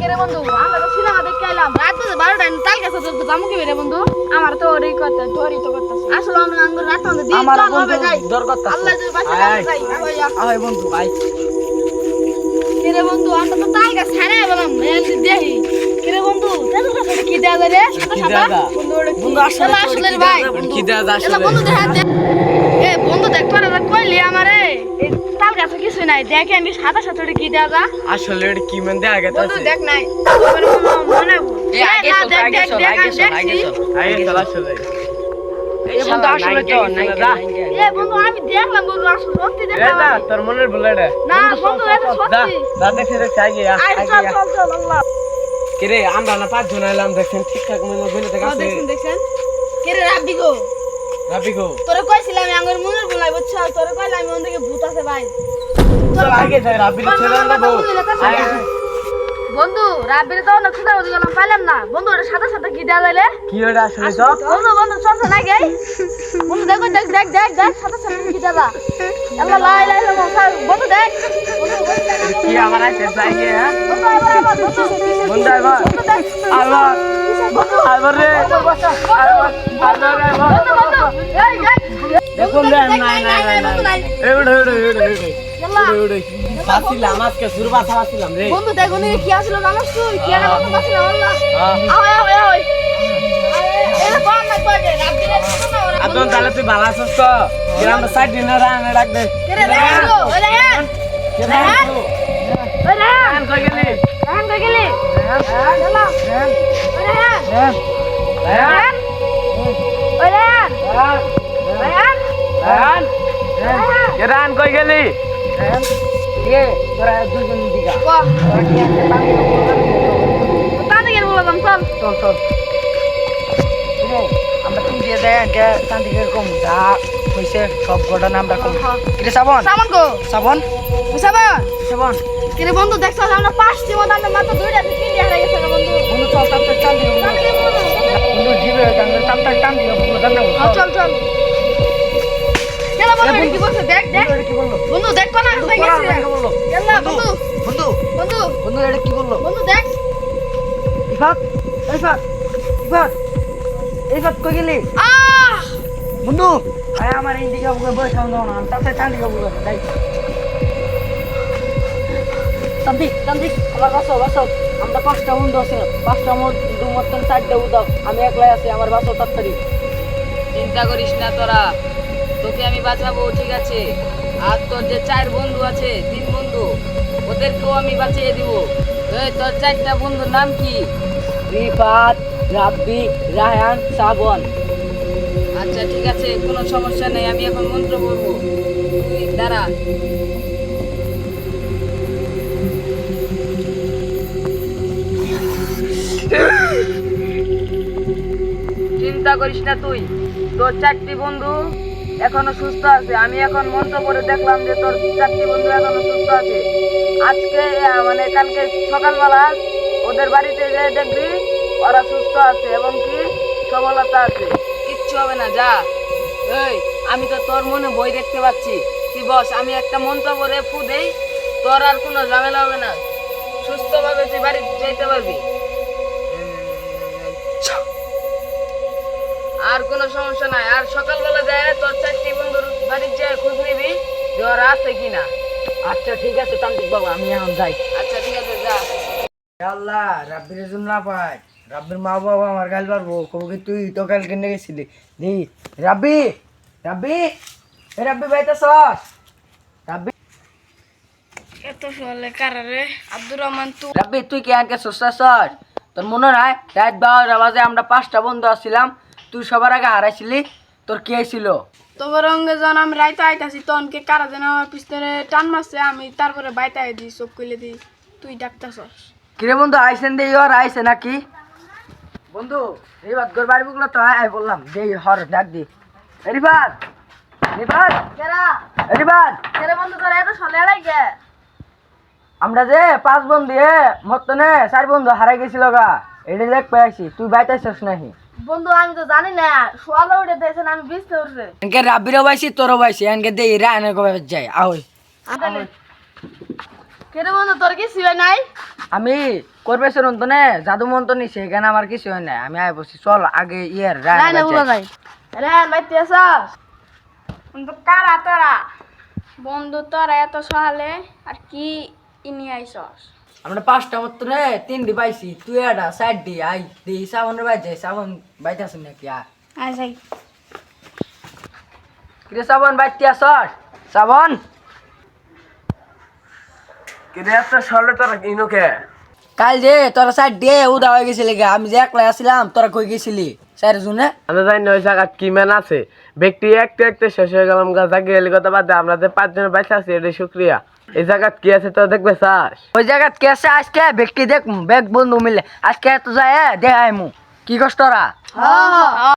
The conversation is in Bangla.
কেরে বন্ধু? আমরা তো সিনেমা দেখতে এলাম রাত বাজে বারোটা তাল গেছে তো জামু কি বেরে বন্ধু? আমার তো ওরই কথা তোরই তো কথা। আসলে আমরা আঙ্গুর রাত আমাদের দিন আমার হবে যাই। দর আল্লাহ যদি বাঁচা আয়, আয়। যাই আয় যা আয়। বন্ধু বন্ধু আমরা তো তাল গাছ ছাড়ে বললাম এন্ড দেহি। কেরে বন্ধু তেল গাছ কি দেয়া যায় রে? সাদা কি সাদা দেয়া যায়? বন্ধু বন্ধু আসলে আসলে ভাই কি দেয়া যায় আসলে? বন্ধু দেখা এ বন্ধু দেখ তোরা কইলি আমারে। এই গাছে কিছু নাই। দেখে আমি সাদা সাদা কি দেয়া যা। আসলে এটা কি মান দেখা গেছে? বন্ধু দেখ নাই। আমার মনে এ, আগে চল, আগে চল, আগে চল, আগে চল। আগে চল আসলে। এ বন্ধু আসলে তো নাইকে, নাইকে। এ বন্ধু আমি দেখলাম বন্ধু আসলে সত্যি দেখলাম। না তোর মনের ভুল এটা। না বন্ধু এটা সত্যি। যা দেখে দেখে আগে আগে চল চল চল আল্লাহ। কিরে আমরা না পাঁচ জন এলাম দেখছেন ঠিকঠাক মনে গেলে দেখ আছে। কে রাব্বি গো? রাবি গো। তোরে কইছিলাম আঙ্গুর মনের বুলাই বুঝছ? তোরে কইলাম আমি ওদিকে ভূত আছে ভাই। বন্ধু রাব্বির তো না খুদা ওদিকে গেলাম পাইলাম না। বন্ধু ওটা সাদা সাদা কি দেয়া যাইলে? কি ওটা আসলে তো বন্ধু বন্ধু চল চল আগে। বন্ধু দেখো দেখ দেখ দেখ দেখ সাদা সাদা কি দেয়া যা আল্লাহ লা ইলাহা ইল্লাল্লাহ বন্ধু দেখ। কি আমার আছে আগে হ্যাঁ? বন্ধু আবার আবার বন্ধু। বন্ধু দেখ বন্ধু আইবা রে আইবা আইবা রে। বন্ধু বন্ধু এই দেখ দেখুন রে নাই নাই নাই নাই এড়ে এড়ে এড়ে এড়ে বাসিলাম আজকে বাসিলাম রে। বন্ধু দেখ উনি কি আসলো জানাস তুই কি আর কথা বাসিলা আল্লাহ। হ্যাঁ। আয় আয় আয় না তাহলে তুই ভালো আছিস তো? সাইড দিনে রান ডাক দে। রান কই গেলি? রান কই গেলি? Run. Run. Run. Run. Run. Run. Run. কই গেলি? রান, এ, তোরা দুজন দিগা। গেল বললাম চল। চল, চল। আমরা তিন দিয়ে দেয় একটা তান্ত্রিকের কম। যা হয়েছে সব ঘটনা আমরা কম। কিরে শ্রাবণ? সামান কো? শ্রাবণ? বুঝাবা শ্রাবণ? কে রে বন্ধু দেখছ আমরা পাঁচটি মত আমরা মাত্র দুইটা তিনটি হারিয়ে গেছে বন্ধু। বন্ধু চল টান তাতে গেল বললাম বন্ধু। জিবে টান দিও বন্ধু টান দিও চল চল চল। কেলা বন্ধু এটা দেখ দেখ। বন্ধু, এটা কি দেখ কোন আর গেছে এটা কি বলল কেলা বন্ধু বন্ধু বন্ধু বন্ধু। এটা কি বলল? বন্ধু দেখ। ইফাত ইফাত ইফাত ইফাত কই গেলি? আহ! বন্ধু আয় আমার ইন্ডিকা বুকে বসে দাও না তাতে টান দিও বুকে যাই তান্ত্রিক তান্ত্রিক আমার বাসো বাসো আমরা পাঁচটা বন্ধু আছে পাঁচটা বন্ধু মতন চারটা উদাও। আমি একলাই আছি আমার বাসো তাড়াতাড়ি। চিন্তা করিস না তোরা। তোকে আমি বাঁচাবো ঠিক আছে? আর তোর যে চার বন্ধু আছে তিন বন্ধু ওদেরকেও আমি বাঁচিয়ে দিব। এই তোর চারটা বন্ধুর নাম কি? রিফাত রাব্বি রায়হান শ্রাবণ আচ্ছা ঠিক আছে কোনো সমস্যা নেই আমি এখন মন্ত্র তুই দাঁড়া। চিন্তা করিস না তুই তোর চারটি বন্ধু এখনও সুস্থ আছে। আমি এখন মন্ত্র করে দেখলাম যে তোর চারটি বন্ধু এখনও সুস্থ আছে। আজকে মানে কালকে সকালবেলা ওদের বাড়িতে যে দেখবি, ওরা সুস্থ আছে এবং কি? সবলতা আছে। কিচ্ছু হবে না, যা। এই, আমি তো তোর মনে বই দেখতে পাচ্ছি। তুই বস, আমি একটা মন্ত্র করে ফু দেই, তোর আর কোনো ঝামেলা হবে না। সুস্থভাবে তুই বাড়ি যেতে পারবি। আর কোনো সমস্যা নাই। আর সকালবেলা যায় তোর চারটি বন্ধুর বাড়ির যায় খোঁজ নিবি যে ওরা আছে কিনা। আচ্ছা ঠিক আছে তান্ত্রিক বাবা আমি এখন যাই। আচ্ছা ঠিক আছে যা। আল্লাহ রাব্বির জন্য না পাই রাব্বির মা বাবা আমার গাল পারব। কবো কি তুই তো কাল কেন গেছিলি? দি রাব্বি রাব্বি এ রাব্বি বাইতাছ? রাব্বি। এত ফলে কারারে আব্দুর রহমান তু রাব্বি তুই কি আনকে সুস্থ আছস তোর মনে হয় রাত বারোটা বাজে আমরা পাঁচটা বন্ধু আসছিলাম। তুই সবার আগে হারাইছিলি তোর কি হয়েছিল? তোর রঙে যখন আমি রাইতে আইতাছি তখনকে কারা যেন আমার পিছনে টান মারছে আমি তারপরে বাইতে আই দিই চোখ খুলে দিই। তুই ডাকতাছস। কিরে বন্ধু আইসেন দে ইয়র আইসে নাকি? বন্ধু রিবাদ গোর বাড়ি বুকলো তো আয় বললাম দে হর ডাক দি। রিবাদ রিবাদ কেরা? রিবাদ কেরে বন্ধু তোর এত সলে এড়াই গে? আমরা যে পাঁচ বন্ধু এ মতনে চার বন্ধু হারাই গেছিল গা এটা দেখ পেয়েছি তুই বাইতাইছিস নাহি বন্ধু আমি তো জানি না সোয়ালে উঠে দিয়েছেন আমি বিছতে উঠছে। এনকে রাব্বিরও পাইছি তোরও পাইছি এনকে দে ইরা এনে কবে আহই। কেটে বন্ধু তোর কি নাই? আমি করবে শুনুন তো নে জাদু মন্ত্র নিছে এখানে আমার কিছু হয় না আমি আয় বসি চল আগে ইয়ের না যায় আসাস বন্ধু কারা তোরা? বন্ধু তোরা এত সহালে আর কি ইনি আইসস আমরা পাঁচটা মতো রে তিনটি পাইছি তুই এটা সাইড দি আই দি সাবন রে বাইছে সাবন বাইতে আসুন নাকি আর কিরে সাবন বাইতে আসস? সাবন কিরে এত সরলে তোরা ইনুকে? কাল যে তোরা সাইড দিয়ে উদা হয়ে গেছিলি গা আমি যে একলা আসছিলাম তোরা কই গেছিলি? স্যার জুনে আমরা জানি না ওই জায়গা কি ম্যান আছে। ব্যক্তি একটু একটু শেষ হয়ে গেলাম গা জাগি কথা বাদ দে আমরা যে পাঁচজন বাইসা আছি এটা শুক্রিয়া। এই জায়গা কি আছে তো দেখবে চাস। ওই জায়গাত কি আছে? আজকে ব্যক্তি দেখ বেগ বন্ধু মিলে। আজকে তো যায় দেখাই মু। কি কষ্টরা তোরা